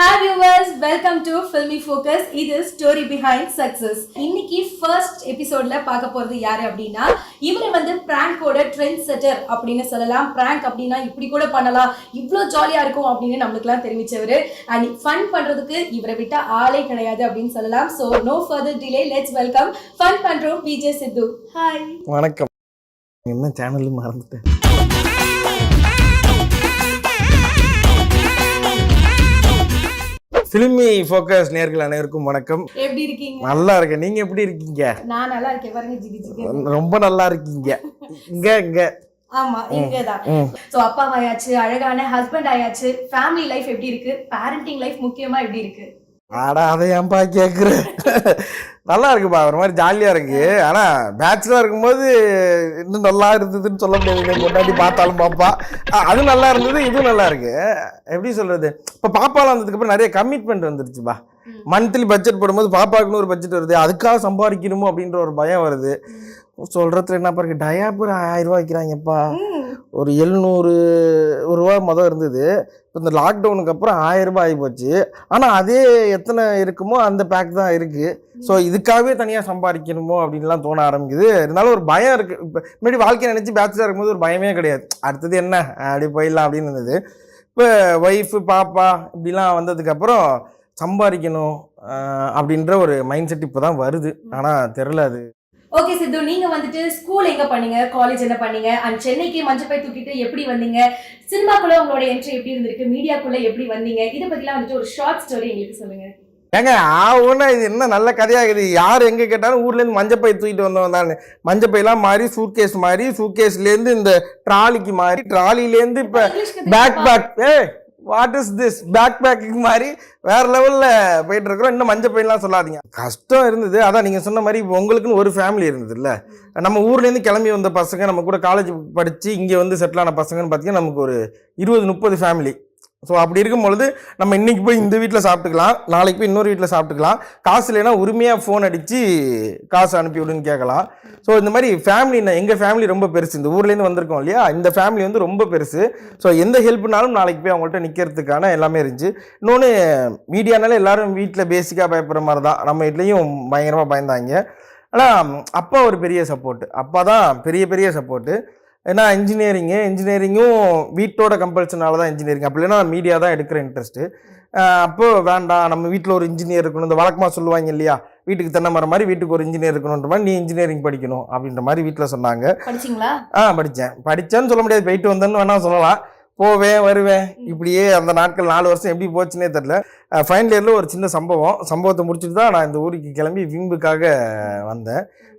Hi viewers welcome to filmy focus இது story behind success இன்னைக்கு first எபிசோட்ல பார்க்க போறது யாரு அப்படின்னா இவர் வந்து பிராங்கோட ட்ரெண்ட் செட்டர் அப்படின்னு சொல்லலாம். பிராங்க் அப்படின்னா இப்படி கூட பண்ணலாம். இவ்வளோ ஜாலியா இருக்கும் அப்படின்னு நம்மளுக்குலாம் தெரிவிச்சவர். அண்ட் ஃபன் பண்றதுக்கு இவரை விட்ட ஆளே கிடையாது அப்படின்னு சொல்லலாம். So no further delay let's welcome fun பண்றோம் பிஜே சித்து ஹாய் வணக்கம். என்ன சேனல் மறந்துட்டேன். ஃபிலிமி ஃபோக்கஸ் நேர்கள் அனைவருக்கும் வணக்கம். எப்படி இருக்கீங்க? நல்லா இருக்கேன். நீங்க எப்படி இருக்கீங்க? நான் நல்லா இருக்கேன். பாருங்க ஜிகி ஜிகி. ரொம்ப நல்லா இருக்கீங்க. இங்க இங்க. ஆமா இங்கதான். சோ அப்பா ஆயாச்சு அழகான ஹஸ்பண்ட் ஆயாச்சு. ஃபேமிலி லைஃப் எப்படி இருக்கு? பேரண்டிங் லைஃப் முக்கியமா எப்படி இருக்கு? ஆடா அதை ஏன்பா கேட்குற நல்லா இருக்குப்பா ஒரு மாதிரி ஜாலியாக இருக்கு. ஆனால் பேச்சுலர் இருக்கும்போது இன்னும் நல்லா இருந்ததுன்னு சொல்ல முடியாது. முன்னாடி பார்த்தாலும் பாப்பா. அது நல்லா இருந்தது இதுவும் நல்லா இருக்கு. எப்படி சொல்றது? இப்போ பாப்பாலாம் வந்ததுக்கப்புறம் நிறைய கமிட்மெண்ட் வந்துருச்சுப்பா. மந்த்லி பட்ஜெட் போடும்போது பாப்பாக்குன்னு ஒரு பட்ஜெட் வருது. அதுக்காக சம்பாதிக்கணுமோ அப்படின்ற ஒரு பயம் வருது. சொல்றதுல என்ன பாருங்க டயாப்பர் ஆயிரம் ரூபாய் வைக்கிறாங்கப்பா. ஒரு எழுநூறு ரூபா மொதல் இருந்தது. இப்போ இந்த லாக்டவுனுக்கு அப்புறம் ஆயிரம் ரூபாய் ஆகி போச்சு. ஆனால் அதே எத்தனை இருக்குமோ அந்த பேக் தான் இருக்குது ஸோ இதுக்காகவே தனியாக சம்பாதிக்கணுமோ அப்படின்லாம் தோண ஆரம்பிக்குது. இருந்தாலும் ஒரு பயம் இருக்குது இப்போ முன்னாடி வாழ்க்கையை நினச்சி பேச்சுலர் இருக்கும்போது ஒரு பயமே கிடையாது. அடுத்தது என்ன? அப்படி போயிடலாம் அப்படின்னு இருந்தது. இப்போ ஒய்ஃபு பாப்பா இப்படிலாம் வந்ததுக்கப்புறம் சம்பாதிக்கணும் அப்படின்ற ஒரு மைண்ட் செட் இப்போ தான் வருது ஆனால் தெரில அது ஓகே சித்து நீங்க வந்துட்டு ஸ்கூல் எங்க பண்ணீங்க? காலேஜ் என்ன பண்ணீங்க? அண்ட் சென்னைக்கு மஞ்சப்பை தூக்கிட்டு எப்படி வந்தீங்க? சினிமாக்குள்ள உங்களோட என்ட்ரி எப்படி இருந்திருக்கு? மீடியாக்குள்ள எப்படி வந்தீங்க? இதை பத்திலாம் வந்துட்டு ஒரு ஷார்ட் ஸ்டோரி எங்களுக்கு சொல்லுங்க. ஏங்க ஆவுன்னா இது என்ன நல்ல கதையாகுது யார் எங்கே கேட்டாலும் ஊர்லேருந்து மஞ்சப்பை தூக்கிட்டு வந்தவன் தான். மஞ்சப்பையெல்லாம் மாறி சூட்கேஸ் மாறி சூட்கேஸ்லேருந்து இந்த ட்ராலிக்கு மாறி ட்ராலிலேருந்து இப்போ pack pack a what is this pack packing மாதிரி வேற லெவலில் போயிட்டு இருக்கிறோம் இன்னும் மஞ்சள் பையன்லாம் சொல்லாதீங்க. கஷ்டம் இருந்தது. அதான் நீங்கள் சொன்ன மாதிரி இப்போ உங்களுக்குன்னு ஒரு ஃபேமிலி இருந்தது இல்லை நம்ம ஊர்லேருந்து கிளம்பி வந்த பசங்க நம்ம கூட காலேஜ் படித்து இங்கே வந்து செட்டில் ஆன பசங்கன்னு பார்த்தீங்கன்னா நமக்கு ஒரு இருபது முப்பது ஃபேமிலி ஸோ அப்படி இருக்கும் பொழுது நம்ம இன்னைக்கு போய் இந்த வீட்டில் சாப்பிட்டுக்கலாம் நாளைக்கு போய் இன்னொரு வீட்டில் சாப்பிட்டுக்கலாம். காசு இல்லைன்னா உரிமையாக ஃபோன் அடித்து காசு அனுப்பி விடுன்னு கேட்கலாம். ஸோ இந்த மாதிரி ஃபேமிலி எங்கள் ஃபேமிலி ரொம்ப பெருசு. இந்த ஊர்லேருந்து வந்திருக்கோம் இல்லையா? இந்த ஃபேமிலி வந்து ரொம்ப பெருசு. ஸோ எந்த ஹெல்ப்னாலும் நாளைக்கு போய் அவங்கள்ட்ட நிற்கிறதுக்கான எல்லாமே இருந்துச்சு. இன்னொன்று மீடியானால எல்லோரும் வீட்டில் பேசிக்காக பயப்படுற மாதிரி தான். நம்ம வீட்லேயும் பயங்கரமாக பயந்தாங்க. ஆனால் அப்பா ஒரு பெரிய சப்போர்ட்டு அப்பா தான் பெரிய பெரிய சப்போர்ட்டு ஏன்னா இன்ஜினியரிங்கு இன்ஜினியரிங்கும் வீட்டோட கம்பல்ஷனால தான் இன்ஜினியரிங் அப்படி இல்லைன்னா மீடியா தான் எடுக்கிற இன்ட்ரெஸ்ட்டு அப்போ வேண்டாம் நம்ம வீட்டில் ஒரு இன்ஜினியர் இருக்கணும். இந்த வழக்கமாக சொல்லுவாங்க இல்லையா? வீட்டுக்கு தென்னை மரம் மாதிரி வீட்டுக்கு ஒரு இன்ஜினியர் இருக்கணுன்ற மாதிரி நீ இன்ஜினியரிங் படிக்கணும் அப்படின்ற மாதிரி வீட்டில் சொன்னாங்க. படிச்சீங்களா? ஆ படித்தேன் படித்தேன்னு சொல்ல முடியாது. போயிட்டு வந்தேன்னு வேணால் சொல்லலாம். போவேன் வருவேன். இப்படியே அந்த நாட்கள் நாலு வருஷம் எப்படி போச்சுன்னே தெரில ஃபைனல் இயரில் ஒரு சின்ன சம்பவம். சம்பவத்தை முடிச்சுட்டு தான் நான் இந்த ஊருக்கு கிளம்பி விம்புக்காக வந்தேன்.